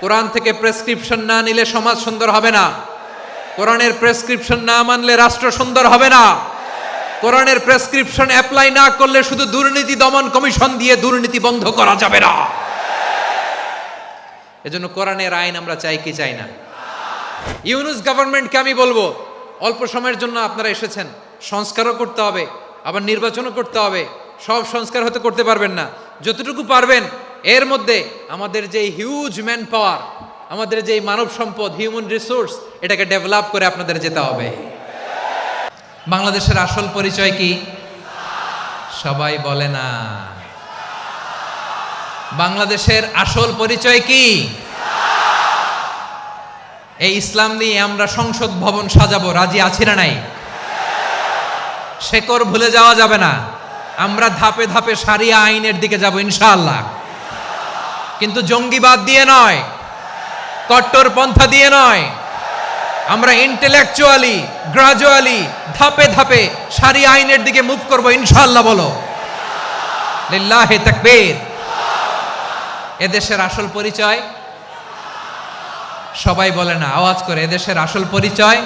কোরআন থেকে প্রেসক্রিপশন না নিলে সমাজ সুন্দর হবে না। কোরআনের প্রেসক্রিপশন না মানলে রাষ্ট্র সুন্দর হবে না। কোরআনের প্রেসক্রিপশন অ্যাপ্লাই না করলে শুধু দুর্নীতি দমন কমিশন দিয়ে দুর্নীতি বন্ধ করা যাবে না। এজন্য কোরআনের আইন আমরা চাই কি চাই না? ইউনুস গভর্নমেন্টকে আমি বলব, অল্প সময়ের জন্য আপনারা এসেছেন, সংস্কারও করতে হবে, আবার নির্বাচনও করতে হবে, সব সংস্কার হতে করতে পারবেন না। যতটুকু পারবেন এর মধ্যে আমাদের যে হিউজ ম্যান পাওয়ার আমাদের যে মানব সম্পদ হিউম্যান রিসোর্স এটাকে ডেভেলপ করে আপনাদের যেতে হবে। বাংলাদেশের আসল পরিচয় কি? সবাই বলে না। বাংলাদেশের আসল পরিচয় কি? এই ইসলাম নিয়ে আমরা সংসদ ভবন সাজাবো, রাজি আছি না নাই? শেকর ভুলে যাওয়া যাবে না। আমরা ধাপে ধাপে সারিয়া আইনের দিকে যাব, ইনশাআল্লাহ। কিন্তু জঙ্গিবাদ দিয়ে নয়, কট্টর পন্থা দিয়ে নয়। আমরা ইন্টেলেকচুয়ালি গ্রাজুয়ালি ধাপে ধাপে সারি আইনের দিকে মুভ করব, ইনশাআল্লাহ বলো। লিল্লাহে তাকবীর। এদেশের আসল পরিচয়? সবাই বলে না, আওয়াজ করে, এদেশের আসল পরিচয়?